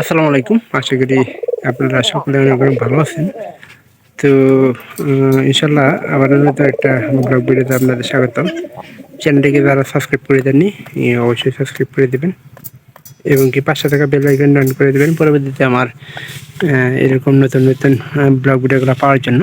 আসসালামু আলাইকুম। আশা করি আপনারা সকলে অনেক ভালো আছেন। তো ইনশাল্লাহ আবার নতুন একটা ব্লগ ভিডিওতে আপনাদের স্বাগতম। চ্যানেলটিকে যারা সাবস্ক্রাইব করে দেননি অবশ্যই সাবস্ক্রাইব করে দেবেন এবং কি পাঁচশো টাকা বেল আইকন ডান করে দেবেন পরবর্তীতে আমার এরকম নতুন নতুন ব্লগ ভিডিওগুলো পাওয়ার জন্য।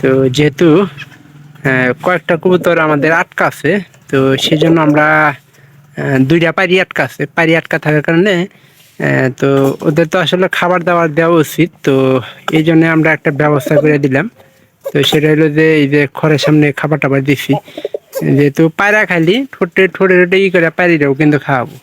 তো, যেহেতু কয়েকটা কবুতর আমাদের আটকা আছে, তো সেই জন্য আমরা দুইটা পারি আটকা আছে। পারি আটকা থাকার কারণে তো ওদের তো আসলে খাবার দাবার দেওয়া উচিত, তো এই জন্য আমরা একটা ব্যবস্থা করে দিলাম। তো সেটা হলো যে, এই যে ঘরের সামনে খাবার টাবার দিছি, যেহেতু পায়রা খালি ঠোঁটে ঠোঁটে ঠোঁটে ই করে পায়রিটাও কিন্তু খাওয়াবো।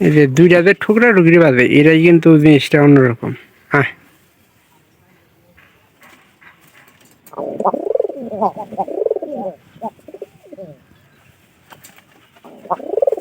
এই যে দুইটা যে ঠুকরা টুকরি বাজে এটাই কিন্তু জিনিসটা অন্যরকম। হ্যাঁ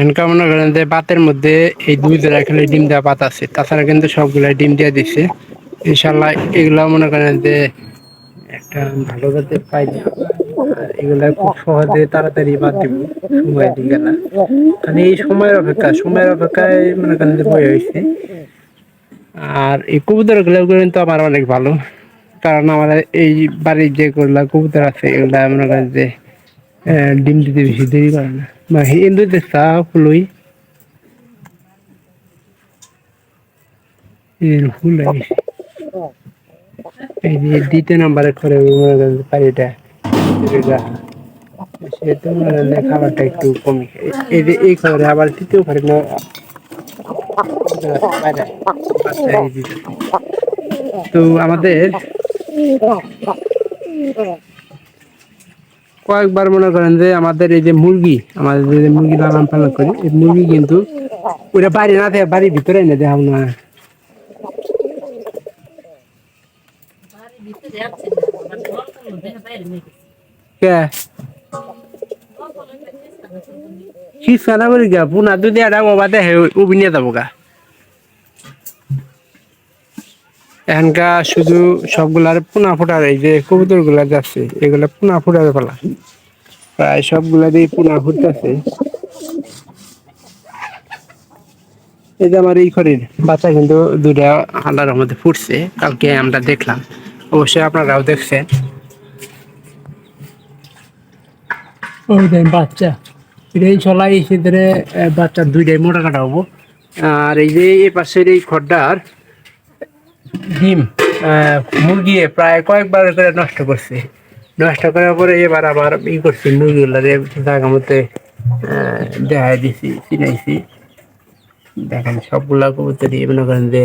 এনকা মনে করেন যে মধ্যে এই দুই জোড়া খালি ডিম দেওয়া পাত আছে? তাছাড়া কিন্তু সবগুলা ডিম দিয়ে ইনশাল্লাহ এগুলা মনে করেন যে একটা ভালো জাতের পাই এগুলা খুব সহজে তাড়াতাড়ি বাদ দিব, সময় দিকে না। মানে এই সময়ের অপেক্ষা, সময়ের অপেক্ষায় মনে করেন যে বই হয়েছে। আর এই কবুতরগুলো কিন্তু আমার অনেক ভালো, কারণ আমার এই বাড়ির যেগুলা কবুতর আছে, এগুলা মনে করেন যে ডিম দিতে বেশি দেরি করে না। এর ফুল লাগিয়েছে এই দ্বিতীয় নাম্বারে করে মনে একটু কমে। এই যে এই খাবারে আবার তৃতীয় ঘরে না। তো আমাদের কয়েকবার মনে করেন যে আমাদের এই যে মুরগি, আমাদের যে মুরগি লালন পালন করি, এই মুরগি কিন্তু ওটা বাড়ি না থাকে বাড়ির ভিতরে এনে দেখাম না গা পুনা এটা বাবা দেখে উবি নিয়ে যাব গা। এখানকা শুধু সবগুলার পুনা ফোটার এই যে কবুতরগুলা যাচ্ছে এগুলা পুনা ফোটার ফেলা প্রায় সবগুলা দিয়ে পুনা ফুটতেছে। এই যে আমার এই ঘরের বাচ্চা কিন্তু দুটা আল্লাহর মধ্যে ফুটছে কালকে আমরা দেখলাম। অবশ্যই আপনারাও দেখছেন। বাচ্চা। এই চলাই সেখানে বাচ্চা দুইটাই মোটা কাটা হব। আর এই যে এই পাশের এই খড্ডার ডিম মুরগি প্রায় কয়েকবার করে নষ্ট করছে। নষ্ট করার পরে এবার আবার ই করছি মুরগিগুলারে জায়গা মতে দেখাই দিছি চিনাইছি। দেখেন সবগুলা কবুতরই মনে করেন যে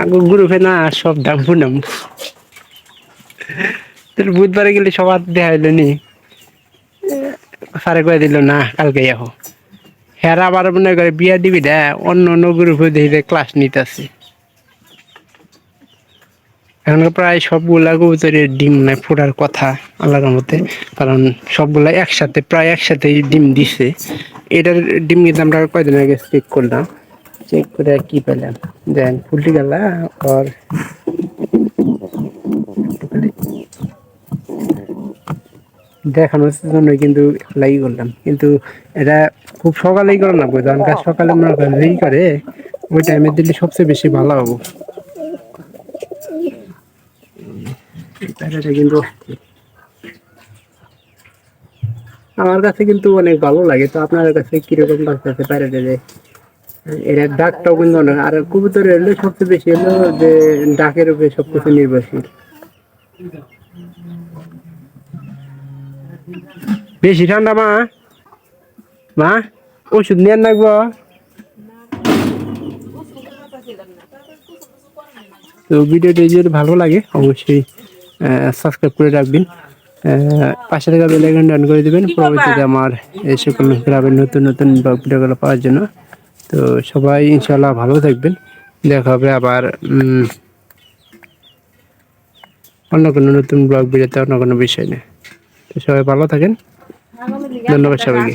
আগে গ্রুপে না সব দাম পুনাম। তোর বুধবারে গেলে সবার দেখাইলো নি। স্যারে কয়ে দিল না কালকে যাব হেরা আবার মনে করে বিয়া দিবি দে, অন্য অন্য গ্রুপে দেখে ক্লাস নিতেছে। এখন প্রায় সবগুলা কবুতরের ডিম নাই ফোটার কথা আল্লাহর মতে কারণ সবগুলা একসাথে, প্রায় একসাথে ডিম দিছে। এটার ডিম কিন্তু আমরা কয়দিন আগে চেক করলাম। চেক করে কি পেলাম? দেন, ফুলটি গেলা, আর দেখানোর জন্য কিন্তু লাগি করলাম। কিন্তু এটা খুব সকালেই করে না বুঝলাম কাজ সকালে মনে করেন রেই করে ওই টাইমে দিলে সবচেয়ে বেশি ভালো হব। কিন্তু আমার কাছে কিন্তু অনেক ভালো লাগে। তো আপনার কাছে কীরকম লাগতেছে পারে যে এর ডাকটাও কিন্তু অনেক। আর কবুতরের হলে সবচেয়ে বেশি হলো যে ডাকের উপরে সবকিছু নির্ভরশীল। বেশি ঠান্ডা মা। মা? ওষুধ নিয়ে রাখব তো ভিডিওটি যদি ভালো লাগে অবশ্যই সাবস্ক্রাইব করে রাখবেন। পাশে থাকা বেলাইকন ডান করে দিবেন। পরবর্তীতে আমার এই সকল গ্রামের নতুন নতুন ভিডিওগুলো পাওয়ার জন্য। তো সবাই ইনশাল্লাহ ভালো থাকবেন। দেখা হবে আবার উম, অন্য কোনো নতুন ব্লগ ভিডিওতে অন্য কোনো বিষয় নেই তো সবাই ভালো থাকেন। ধন্যবাদ সবাইকে।